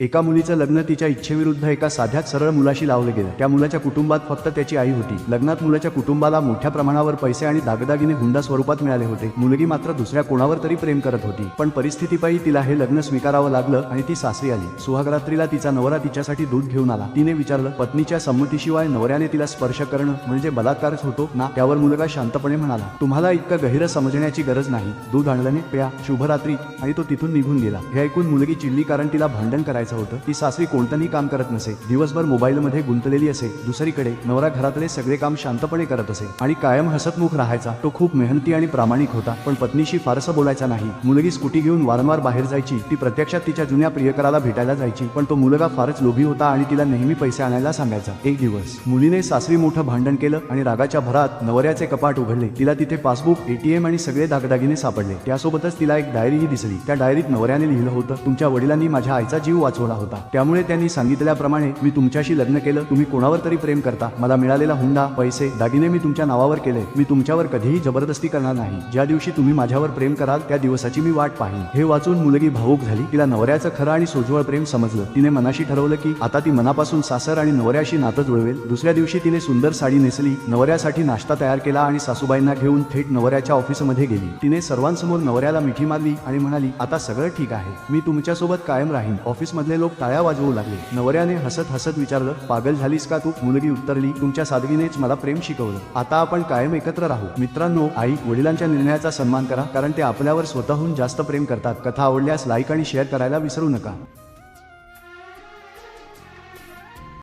एका मुलीचं लग्न तिच्या इच्छेविरुद्ध एका साध्यात सरळ मुलाशी लावलं गेलं. त्या मुलाच्या कुटुंबात फक्त त्याची आई होती. लग्नात मुलाच्या कुटुंबाला मोठ्या प्रमाणावर पैसे आणि दागदागिने हुंडा स्वरूपात मिळाले होते. मुलगी मात्र दुसऱ्या कोणावर तरी प्रेम करत होती. पण परिस्थितीपायी तिला हे लग्न स्वीकारावं लागलं आणि ती सासरी आली. सुहागरात्रीला तिचा नवरा तिच्यासाठी दूध घेऊन आला. तिने विचारलं पत्नीच्या संमतीशिवाय नवऱ्याने तिला स्पर्श करणं म्हणजे बलात्कारच होतो ना त्यावर मुलगा शांतपणे म्हणाला तुम्हाला इतकं गहिरं समजण्याची गरज नाही. दूध आणल्याने प्या शुभरात्री. आणि तो तिथून निघून गेला. हे ऐकून मुलगी चिडली कारण तिला भांडण करायचं होतं. ती सासरी कोणतंही काम करत नसे. दिवसभर मोबाईलमध्ये गुंतलेली असे. दुसरीकडे नवरा घरातले सगळे काम शांतपणे करत असे. आणि कायम हसतमुख राहायचा. तो खूप मेहनती आणि प्रामाणिक होता. पण पत्नीशी फारसं बोलायचा नाही. मुलगी स्कूटी घेऊन वारंवार बाहेर जायची. ती प्रत्यक्षात तिच्या जुन्या प्रियकराला भेटायला जायची. पण तो मुलगा फारच लोभी होता आणि तिला नेहमी पैसे आणायला सांगायचा. एक दिवस मुलीने सासरी मोठं भांडण केलं आणि रागाच्या भरात नवऱ्याचे कपाट उघडले. तिला तिथे पासबुक एटीएम आणि सगळे दागदागिने सापडले. त्यासोबतच तिला एक डायरीही दिसली. त्या डायरीत नवऱ्याने लिहिलं होतं तुमच्या वडिलांनी माझ्या आईचा जीव वाचवला होता. त्यामुळे त्यांनी सांगितल्याप्रमाणे मी तुमच्याशी लग्न केलं. तुम्ही कोणावर तरी प्रेम करता. मला मिळालेला हुंडा पैसे दागिने मी तुमच्या नावावर केले. मी तुमच्यावर कधीही जबरदस्ती करणार नाही. ज्या दिवशी तुम्ही माझ्यावर प्रेम कराल त्या दिवसाची मी वाट पाहीन. हे वाचून मुलगी भावूक झाली. तिला नवऱ्याचं खरं आणि सोजवळ प्रेम समजलं. तिने मनाशी ठरवलं की आता ती मनापासून सासर आणि नवऱ्याशी नातं जुळवेल. दुसऱ्या दिवशी तिने सुंदर साडी नेसली. नवऱ्यासाठी नाश्ता तयार केला आणि सासूबाईंना घेऊन थेट नवऱ्याच्या ऑफिसमध्ये गेली. तिने सर्वांसमोर नवऱ्याला मिठी मारली आणि म्हणाली आता सगळं ठीक आहे. मी तुमच्यासोबत कायम राहीन. ऑफिसमध्ये ऑफिसमधले लोक टाळ्या वाजवू लागले. नवऱ्याने हसत हसत विचारलं पागल झालीस का तू? मुलगी उत्तरली तुमच्या सादगीनेच मला प्रेम शिकवलं. आता आपण कायम एकत्र राहू. मित्रांनो आई वडिलांच्या निर्णयाचा सन्मान करा कारण ते आपल्यावर स्वतःहून जास्त प्रेम करतात. कथा आवडल्यास लाईक आणि शेअर करायला विसरू नका.